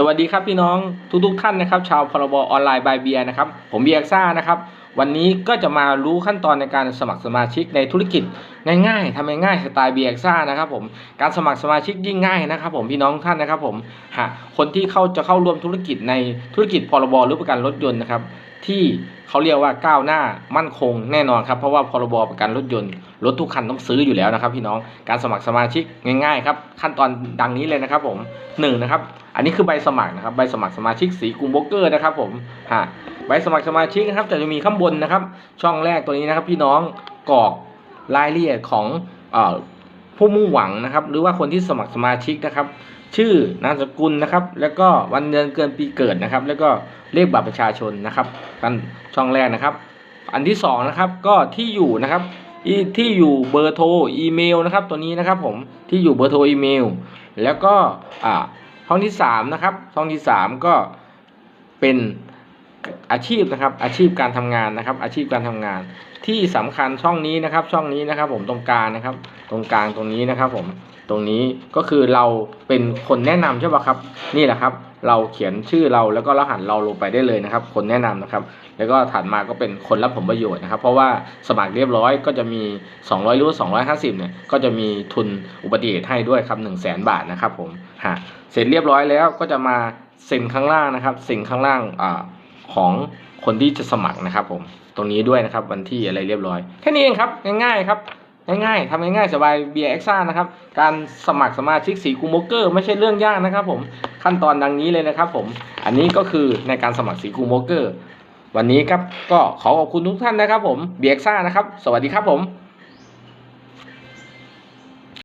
สวัสดีครับพี่น้องทุกๆท่านนะครับ ชาวพรบออนไลน์บายเบียร์นะครับ ผมเบียร์ซ่านะครับ วันนี้ก็จะมารู้ขั้นตอนในการสมัครสมาชิกในธุรกิจง่ายๆทำง่ายๆสไตล์เบียร์ซ่านะครับผมการสมัครสมาชิกยิ่งง่ายนะครับ ผมพี่น้องท่านนะครับ ผมหากคนที่เข้าจะเข้าร่วมธุรกิจในธุรกิจพรบหรือประกันรถยนต์นะครับ ที่เขาเรียกว่าก้าวหน้ามั่นคงแน่นอนครับ เพราะว่าพรบประกันรถยนต์รถทุกคันต้องซื้ออยู่แล้วนะครับ พี่น้องการสมัครสมาชิกง่ายๆครับขั้นตอนดังนี้เลยนะครับผมหนึ่งนะครับอันนี้คือใบสมัครนะครับใบสมัครสมาชิกสีกรุงโบรกเกอร์นะครับผมฮะใบสมัครสมาชิกนะครับจะมีข้างบนนะครับ ช่องแรกตัวนี้นะครับ พี่น้องกรอกรายละเอียดของเอ่อ ผู้มุ่งหวังนะครับ หรือว่าคนที่สมัครสมาชิกนะครับ ชื่อนามสกุลนะครับ แล้วก็วันเดือนเกินปีเกิดนะครับ แล้วก็เลขบัตรประชาชนนะครับกันช่องแรกนะครับ อันที่สองนะครับก็ที่อยู่นะครับที่อยู่เบอร์โทรอีเมลนะครับ ตัวนี้นะครับผมที่อยู่เบอร์โทรอีเมล แล้วก็อ่าห้องที่สามนะครับห้องที่สามก็เป็น อาชีพนะครับ อาชีพการทำงานนะครับ อาชีพการทำงาน ที่สำคัญช่องนี้นะครับ ช่องนี้นะครับ ผมตรงกลางนะครับ ตรงกลางตรงนี้นะครับ ผมตรงนี้ก็คือเราเป็นคนแนะนำใช่ป่ะครับ นี่แหละครับ เราเขียนชื่อเราแล้วก็รหัสเราลงไปได้เลยนะครับ คนแนะนำนะครับ แล้วก็ถัดมาก็เป็นคนรับผลประโยชน์นะครับ เพราะว่าสมัครเรียบร้อยก็จะมี 200รือว่า250เนี่ยก็จะมีทุนอุบัติเหตุให้ด้วยครับ1 0 0 0 0แบาทนะครับ ผมฮะเสร็จเรียบร้อยแล้วก็จะมาเซ็นข้างล่างนะครับเซ็นข้างล่างอ่า ของคนที่จะสมัครนะครับ ผมตรงนี้ด้วยนะครับ วันที่อะไรเรียบร้อยแค่นี้เองครับง่ายๆครับง่ายๆทำง่ายๆสบายเบียร์เอ็กซ่านะครับ การสมัครสมาชิกสีคูโมเกอร์ไม่ใช่เรื่องยากนะครับ ผมขั้นตอนดังนี้เลยนะครับ ผมอันนี้ก็คือในการสมัครสีคูโมเกอร์วันนี้ครับก็ขอขอบคุณทุกท่านนะครับ ผมเบียร์เอ็กซ่านะครับ สวัสดีครับผม